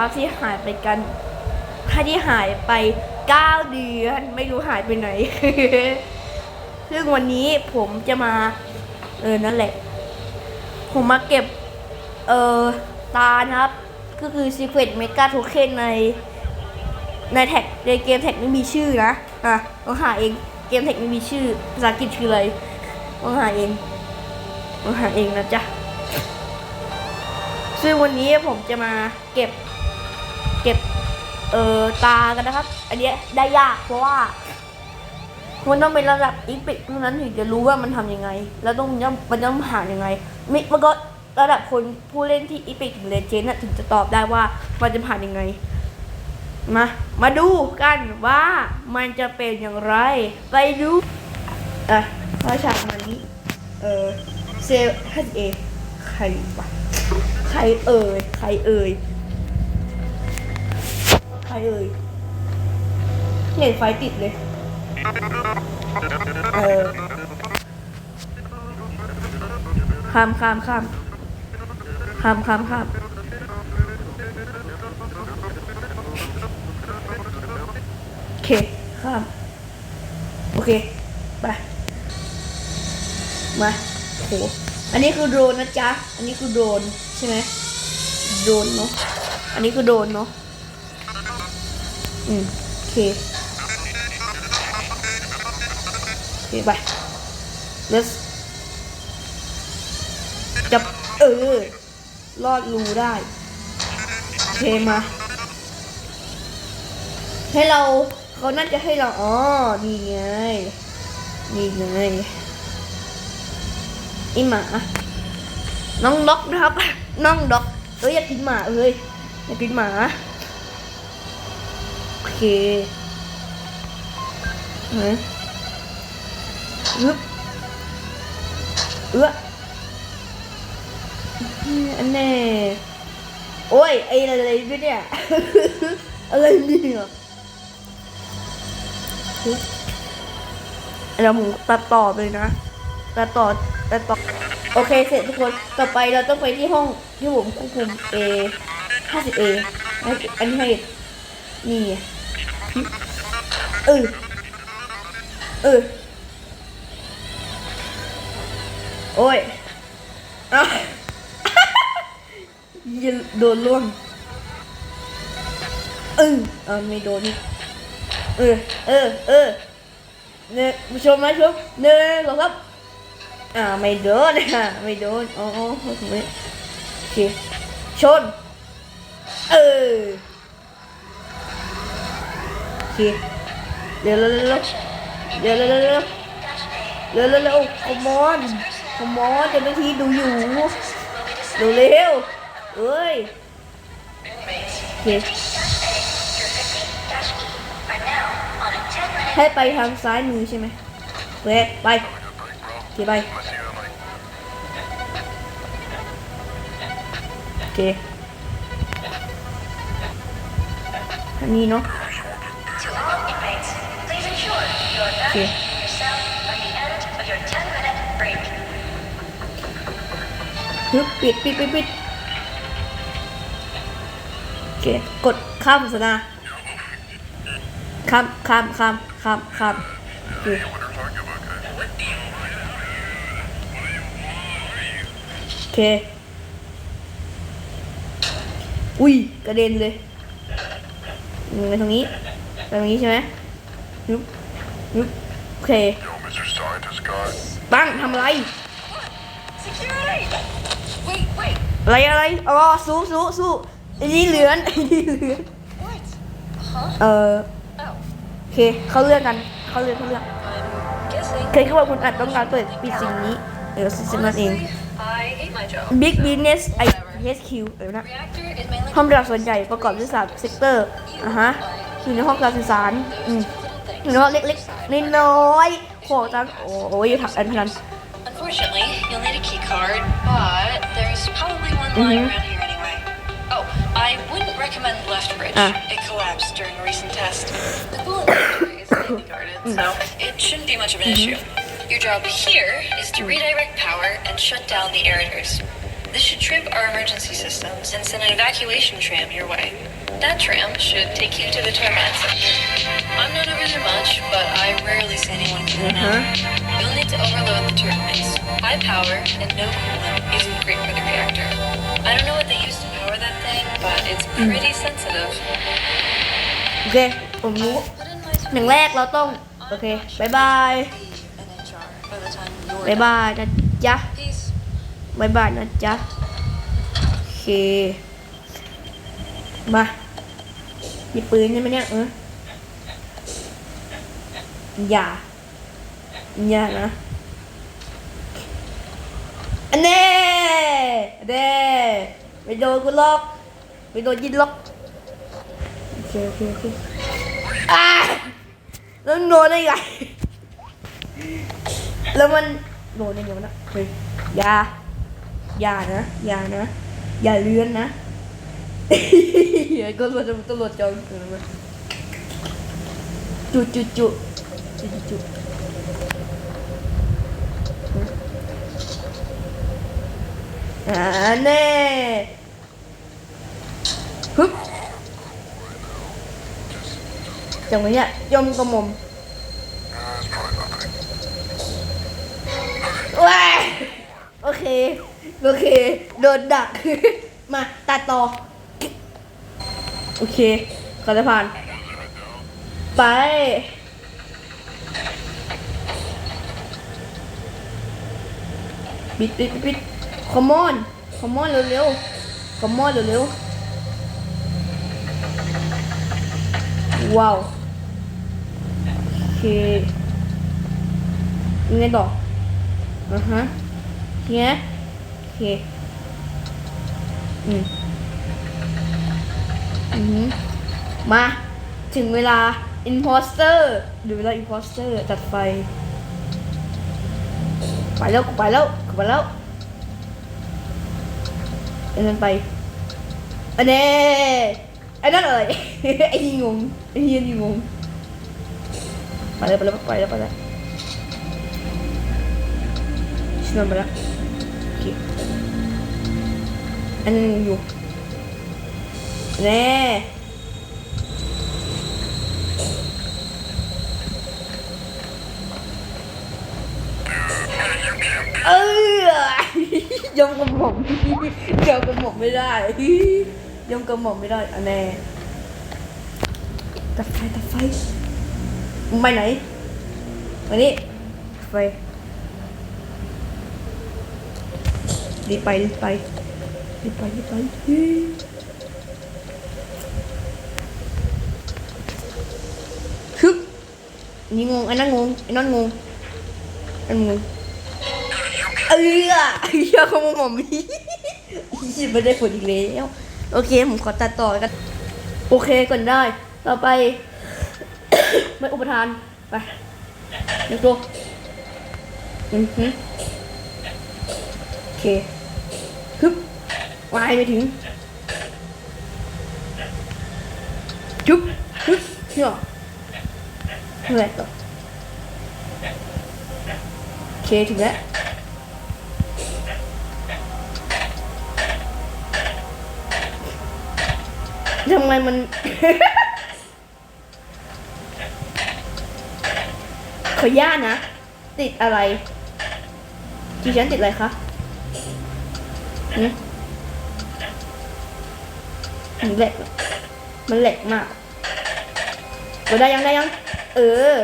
ครับที่หายไปกันค่าที่หายไปเก้าเดือนไม่รู้หายไปไหน ซึ่งวันนี้ผมจะมา เออนั่นแหละ ผมมาเก็บ เออตานะครับ ก็คือ Secret Mega Token ใน ในแท็กในเกมแท็กไม่มีชื่อนะ อะต้องหาเองเกมแท็กไม่มีชื่อภาษาอังกฤษคืออะไรต้องหาเองต้องหาเองนะจ๊ะซึ่งวันนี้ผมจะมาเก็บ เก็บเอ่อตากันนะครับ อันเนี้ยได้ยากเพราะว่ามันต้องเป็นระดับอีพิกเท่านั้นถึงจะรู้ว่ามันทำยังไง แล้วต้องมันต้องมันต้องหายังไงมิมันก็ระดับคนผู้เล่นที่อีพิกถึงเลเจนด์ถึงจะตอบได้ว่ามันจะผ่านยังไงมามาดูกันว่ามันจะเป็นอย่างไร ไปดูอะพระฉากมันนี้ เออเซลฮัเอใครวะใครเอ่ยใครเอ่ย ใครเอ่ยเน็ตไฟติดเลย เออ ข้ามข้ามข้ามข้ามข้ามข้ามโอเค ข้าม โอเค ไป มาโหอันนี้คือโดรนนะจ๊ะ อันนี้คือโดรนใช่ไหมโดรนเนาะ อันนี้คือโดรนเนาะ อืมโอเคโอเคไป let's จับเออ รอดรูได้โอเคมา ให้เราเขาน่าจะให้เรา อ๋อ นี่ไง นี่ไงไอหมา น้องด็อกนะครับ น้องด็อกเอ้ย อยากกินหมาเอ้ย อยากกินหมา เคเฮ้ยอึ๊บเอื้ออันแน่โอ้ยไออะไรด้วยเนี่ยอะไรเนี่ยเราหมูตัดต่อไปเลยนะตัดต่อตัดต่อโอเคเสร็จทุกคนต่อไปเราต้องไปที่ห้องที่ผมควบคุม A 50 A อันนี้ให้ นี่ไงเออเออโอ้ยอะอย่าโดนล่วงเออเออไม่โดนนี่เออเออเออเนี่ยผู้ชมนะชมหนึ่งสองครับอ่าไม่โดนอะไม่โดนอ๋ออ๋อโอเคชนเออโอ เคเร็วเร็วเร็วเร็วเร็วเร็วเร็วเร็วเร็วเร็วคอมอนคอมอนเจ้าหน้าที่ดูอยู่เร็วเร็วเอ้ยโอเคให้ไปทางซ้ายมือใช่ไหมโอเคไปโอเคไปโอเคอันนี้เนาะ 10-minute break. ฮึบปิดปิดปิดปิดโอเค กดข้ามโฆษณาข้ามข้ามข้ามข้ามข้ามโอเคโอเค อุ้ย กระเด็นเลย ไปตรงนี้ ไปตรงนี้ใช่ไหมฮึบฮึบ โอเค Yo, Mr. Scientist guy. ตั้งทำอะไร Security! Wait, wait. อะไรอะไรอ๋อสู้สู้สู้ไอ้นี่เหลือนไอ้นี่เหลือน What? Huh? เออ Oh, โอเคเขาเลือกกันเขาเลือกเขาเลือก I'm guessing. เคยเขาบอกคุณอาจต้องการเปิดปิดสิ่งนี้เออสิ่งนั้นเอง Honestly, I hate my job. Big Business I HQ เออนะ Reactor is mainly ห้องปฏิบัติส่วนใหญ่ประกอบด้วยสามเซกเตอร์อะฮะอยู่ในห้องการสื่อสารอืม little อยู่ things. ในห้องเล็กๆ น้อยๆของจังโอ้โหอยู่ถักอันนั้น Unfortunately, you'll need a key card, but there's probably one lying Mhm. around here anyway. Oh, I wouldn't recommend Left Bridge. Ah. It collapsed during a recent test. The bullet laser is safely guarded, so it shouldn't be much of an issue. Your job here is to redirect power and shut down the aerators. This should trip our emergency systems and send an evacuation tram your way. That tram should take you to the Tormad sector. I'm not over there much, but I rarely see anyone get in and out. You'll need to overload the turbines. High power and no coolant isn't great for the reactor. I don't know what they use to power that thing, but it's pretty sensitive. โอเค ผมรู้ Put in my อย่างแรกเราต้อง โอเคบายบาย an HR by the time you're บายบายนะจ๊ะ Peace. บายบายนะจ๊ะ โอเค มามีปืนใช่ไหมเนี่ยเอออย่า อย่านะอันเน่เน่ไปโดนกูล็อกไปโดนยิงล็อกโอเคโอเคโอเคอ่าแล้วนโดนได้ไงแล้วมันโดนได้ไงวะนะเฮ้ยอย่าอย่านะอย่านะ อย่าเลื้อนนะ เดี๋ยวก็ตำรวจตำรวจจองเกินมาจุจุจุจุจุจุอ่าแน่ฮึบจังหวะเนี้ยยมกระมมว้าโอเค โอเค โดนดัก มาตัดต่อ โอเคขอจะผ่าน ไป ปิดปิดปิดคอมมอนคอมมอนเร็วๆคอมมอนเร็วๆว้าวโอเคยังไงต่ออือฮะเนี้ยโอเคอืม อือมา ถึงเวลา imposter หรือเวลา imposter จัดไฟ ไปแล้วกูไปแล้วกูไปแล้วไอ้นั่นไปอันนี้อ้นั่นเอ่ยไอ้นี่งงไอ้นี่งงไปแล้วไปแล้วไปแล้วไปแล้วชินอนไปแล้วโอเคอันนึงอยู่ แน่เออยอมกระหม่อมยอมกระหม่อมไม่ได้ยอมกระหม่อมไม่ได้อันแน่ตัดไฟตัดไฟไปไหนมานี่ไฟรีบไปรีบไปรีบไปรีบไปเฮ้ยฮึบ นี่งงอ้นั่นงงอ้นั่นงงอันงงเออเฮียเขามาหม่อมพี่ไม่ได้ผลอีกแล้วโอเคผมขอตัดต่อกัน โอเคก่อนได้ ต่อไป ไม่อุปทาน ไปเดี๋ยวตัวอือฮึโอเคฮึบวายไปถึง จุ๊บฮึบเชื่อ เมื่อไหร่ต่อโอเคถึงแล้วทำไมมัน ขออนุญานะ ติดอะไรดิฉันติดอะไรคะมันแหล็ก มันแหล็กมากเราได้ยังได้ยัง เออ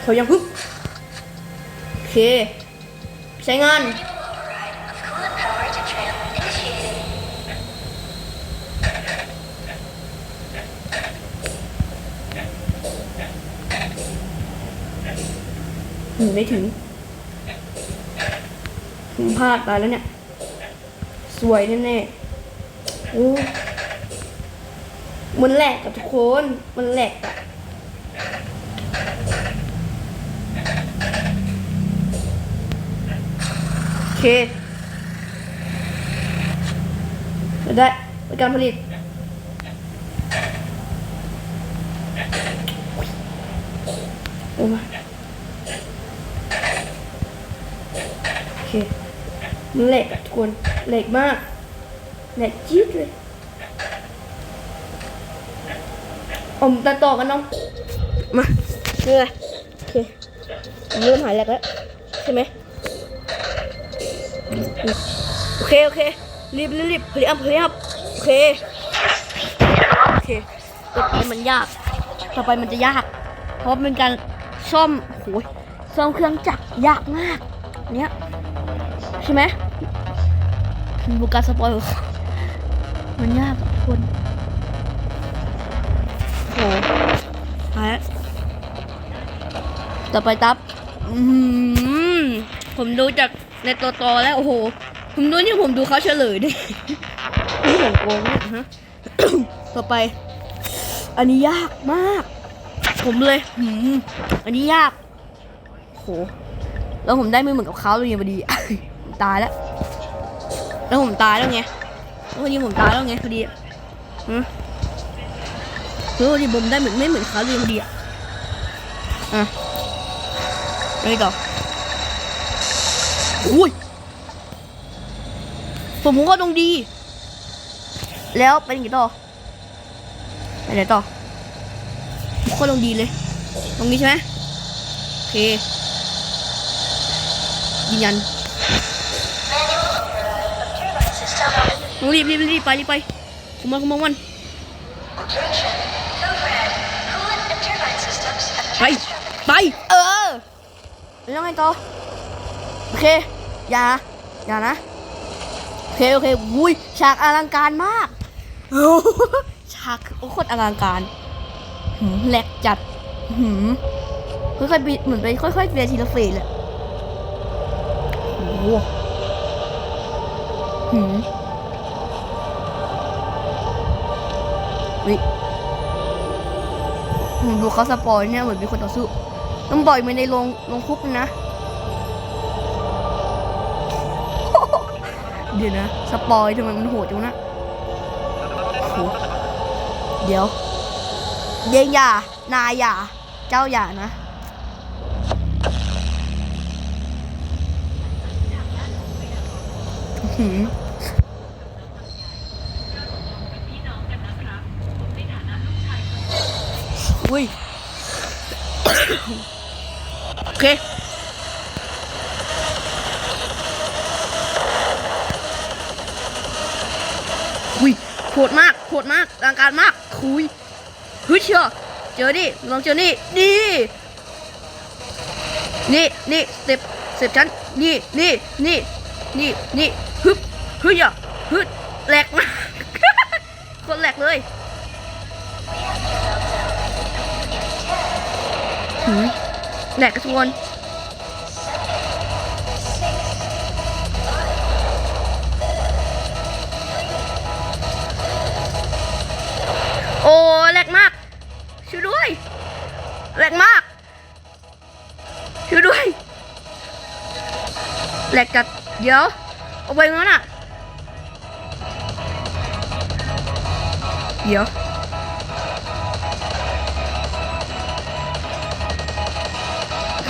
เขายังปึ๊บโอเค ใช้งาน หนูไม่ถึงผมพลาดไปแล้วเนี่ย สวยแน่ๆโอ้มันแหลกกับทุกคน มันแหลกอะโอ เคได้ในการผลิตโอ้ยโอเคมเหล็กอะทุกคนเหล็กมากเหล็กจี๊ดเลยผมตัดต่อกันน้อง มาเรื่อยโอเคผมเริ่มหายแหลกแล้ว ใช่ไหม โอเค โอเค รีบรีบรีบพยายามพยายามโอเค โอเคต่อไปมันยาก ต่อไปมันจะยาก เพราะเป็นการซ่อมโอ้ยซ่อมเครื่องจักรยากมาก เนี้ยใช่ไหมบุกการสปอยล์มันยากทุกคนโอ้โหหายต่อไปตับอืมผมดูจาก ในตัวตอแล้วโอ้โห ผมดูนี่ผมดูเขาเฉลยดินี่ผมโกงเนี่ยฮะต่อไป อันนี้ยากมาก ผมเลยหืมอันนี้ยากโหแล้วผมได้ไม่เหมือนกับเขาเลยพอดีผมตายแล้วแล้วผมตายแล้วไงแล้วพอดีผมตายแล้วไงพอดีฮะแล้วพอดีผมได้เหมือนไม่เหมือนเขาเลยพอดีอะอะไปต่อ อุ้ยผมก็ตรงดี แล้วเป็นกี่ต่อไปไหนต่อผมก็ตรงดีเลย ตรงนี้ใช่ไหมโอเคยืนยันต้องรีบรีบรีบไปรีบไปคุมมันคุมมันมันไป ไป เออแล้วยังไงต่อ โอเค อย่าอย่านะโอเคโอเควุ้ยฉากอลังการมากฉากโคตรอลังการหืมแหลกจัดหืมค่อยๆปีเหมือนไปค่อยๆเปียทีละเฟสเลยโอ้โหหืมวิดูเขาสปอยเนี่ยเหมือนมีคนต่อสู้ ต้องปล่อยมันในโรงโรงคุกนะ เดี๋ยวนะ สปอยทำไมมันโหดจังนะโหเดี๋ยวเยงอย่า นายอย่า เจ้าอย่านะ หืมอุ้ย โอเค อุ้ยโหดมากโหดมากอลังการ มากคุยฮ้ยเชียวเจอดิลองเจอนี่นี่นี่นี่สเต็ปสเต็ปฉันนี่นี่นี่นี่นี่ฮึบฮึบอะฮึแหลกมากคนแหลกเลยหืมแหลกกระทวน อ้แหลกมาก ช่วยด้วยแหลกมาก ช่วยด้วยแหลกจัดเดี๋ยว เอาไปงั้นอะ เดี๋ยว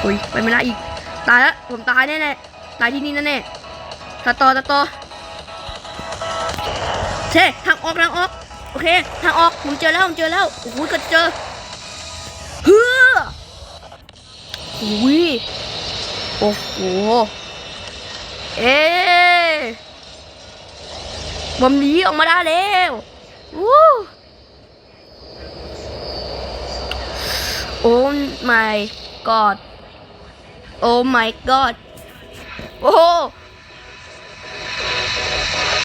โอ้ยไปไม่ได้อีก ตายแล้ว ผมตายแน่ๆ ตายที่นี่แน่ๆตัดต่อตัดต่อเช่ทางออกทางออก อเคทางออกผมเจอแล้วผมเจอแล้วโอ้โหก็เจอเฮ้ออุ้ยโอ้โหเอ๊ะบอมหนีออกมาได้แล้ววู้โอ้ my god โอ้ my god โอ้